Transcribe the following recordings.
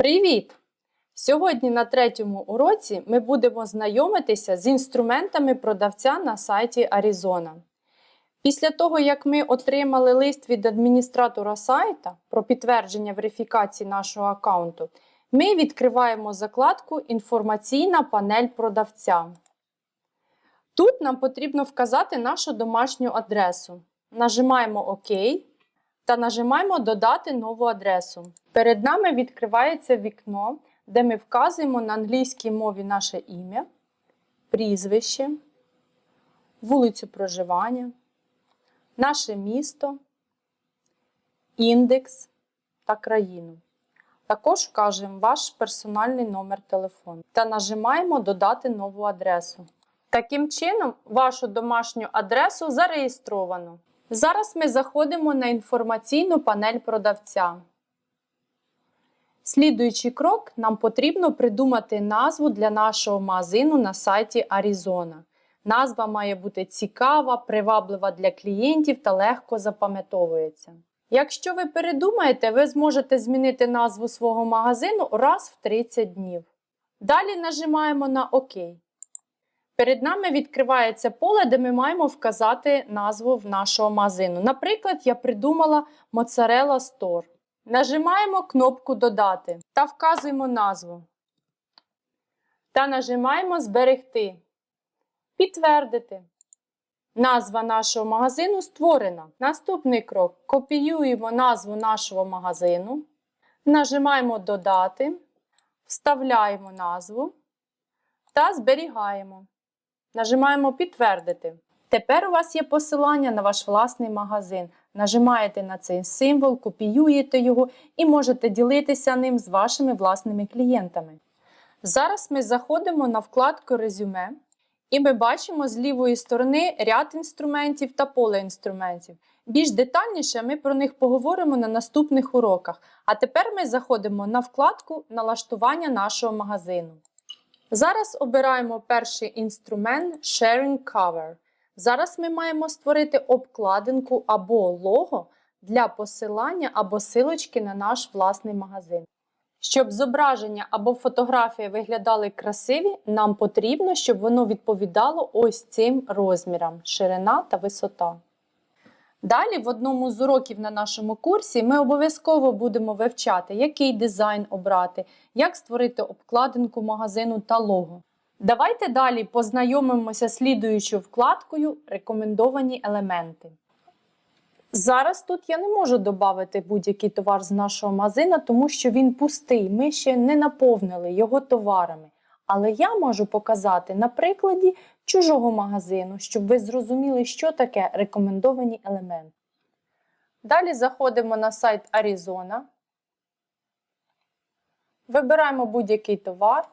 Привіт! Сьогодні на третьому уроці ми будемо знайомитися з інструментами продавця на сайті Arizona. Після того, як ми отримали лист від адміністратора сайта про підтвердження верифікації нашого аккаунту, ми відкриваємо закладку Інформаційна панель продавця. Тут нам потрібно вказати нашу домашню адресу. Нажимаємо ОК та нажимаємо Додати нову адресу. Перед нами відкривається вікно, де ми вказуємо на англійській мові наше ім'я, прізвище, вулицю проживання, наше місто, індекс та країну. Також вкажемо ваш персональний номер телефону та нажимаємо Додати нову адресу. Таким чином, вашу домашню адресу зареєстровано. Зараз ми заходимо на інформаційну панель продавця. Слідуючий крок нам потрібно придумати назву для нашого магазину на сайті Arizona. Назва має бути цікава, приваблива для клієнтів та легко запам'ятовується. Якщо ви передумаєте, ви зможете змінити назву свого магазину раз в 30 днів. Далі нажимаємо на ОК. Перед нами відкривається поле, де ми маємо вказати назву в нашого магазину. Наприклад, я придумала Mozzarella Store. Нажимаємо кнопку Додати та вказуємо назву. Та нажимаємо Зберегти. Підтвердити. Назва нашого магазину створена. Наступний крок: копіюємо назву нашого магазину. Нажимаємо Додати, вставляємо назву та зберігаємо. Нажимаємо Підтвердити. Тепер у вас є посилання на ваш власний магазин. Нажимаєте на цей символ, копіюєте його і можете ділитися ним з вашими власними клієнтами. Зараз ми заходимо на вкладку Резюме і ми бачимо з лівої сторони ряд інструментів та поле інструментів. Більш детальніше ми про них поговоримо на наступних уроках. А тепер ми заходимо на вкладку Налаштування нашого магазину. Зараз обираємо перший інструмент Sharing Cover. Зараз ми маємо створити обкладинку або лого для посилання або силочки на наш власний магазин. Щоб зображення або фотографія виглядали красиві, нам потрібно, щоб воно відповідало ось цим розмірам ширина та висота. Далі, в одному з уроків на нашому курсі, ми обов'язково будемо вивчати, який дизайн обрати, як створити обкладинку магазину та лого. Давайте далі познайомимося слідуючою вкладкою Рекомендовані елементи. Зараз тут я не можу додати будь-який товар з нашого магазина, тому що він пустий. Ми ще не наповнили його товарами. Але я можу показати на прикладі чужого магазину, щоб ви зрозуміли, що таке рекомендовані елементи. Далі заходимо на сайт Arizona. Вибираємо будь-який товар,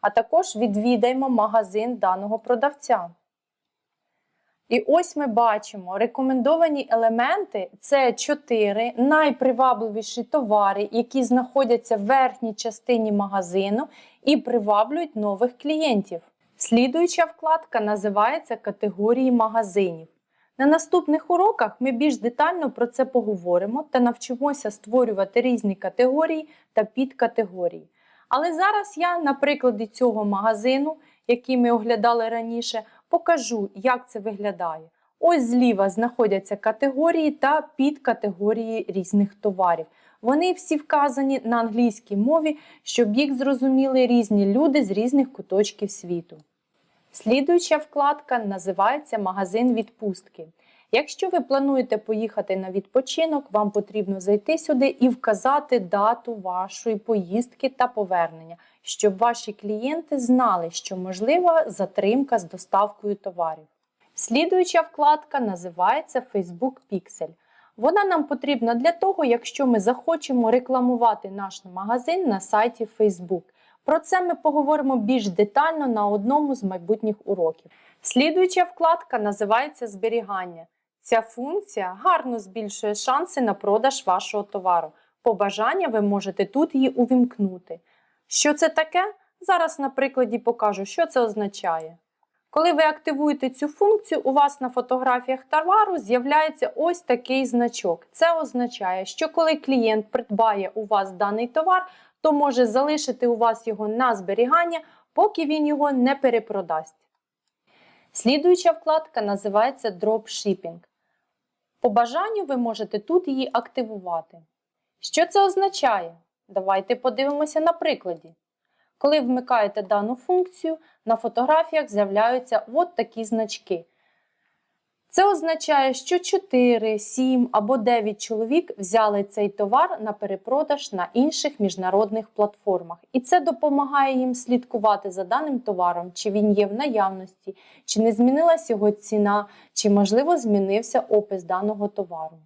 а також відвідаємо магазин даного продавця. І ось ми бачимо, рекомендовані елементи це 4 найпривабливіші товари, які знаходяться в верхній частині магазину і приваблюють нових клієнтів. Слідуюча вкладка називається категорії магазинів. На наступних уроках ми більш детально про це поговоримо та навчимося створювати різні категорії та підкатегорії. Але зараз я на прикладі цього магазину, який ми оглядали раніше, покажу, як це виглядає. Ось зліва знаходяться категорії та підкатегорії різних товарів. Вони всі вказані на англійській мові, щоб їх зрозуміли різні люди з різних куточків світу. Слідуюча вкладка називається Магазин відпустки. Якщо ви плануєте поїхати на відпочинок, вам потрібно зайти сюди і вказати дату вашої поїздки та повернення, щоб ваші клієнти знали, що можлива затримка з доставкою товарів. Слідуюча вкладка називається Facebook Pixel. Вона нам потрібна для того, якщо ми захочемо рекламувати наш магазин на сайті Facebook. Про це ми поговоримо більш детально на одному з майбутніх уроків. Слідуюча вкладка називається Зберігання. Ця функція гарно збільшує шанси на продаж вашого товару. По бажання ви можете тут її увімкнути. Що це таке? Зараз на прикладі покажу, що це означає. Коли ви активуєте цю функцію, у вас на фотографіях товару з'являється ось такий значок. Це означає, що коли клієнт придбає у вас даний товар, то може залишити у вас його на зберігання, поки він його не перепродасть. Слідуюча вкладка називається Dropshipping. По бажанню ви можете тут її активувати. Що це означає? Давайте подивимося на прикладі. Коли вмикаєте дану функцію, на фотографіях з'являються от такі значки. Це означає, що 4, 7 або 9 чоловік взяли цей товар на перепродаж на інших міжнародних платформах. І це допомагає їм слідкувати за даним товаром, чи він є в наявності, чи не змінилась його ціна, чи, можливо, змінився опис даного товару.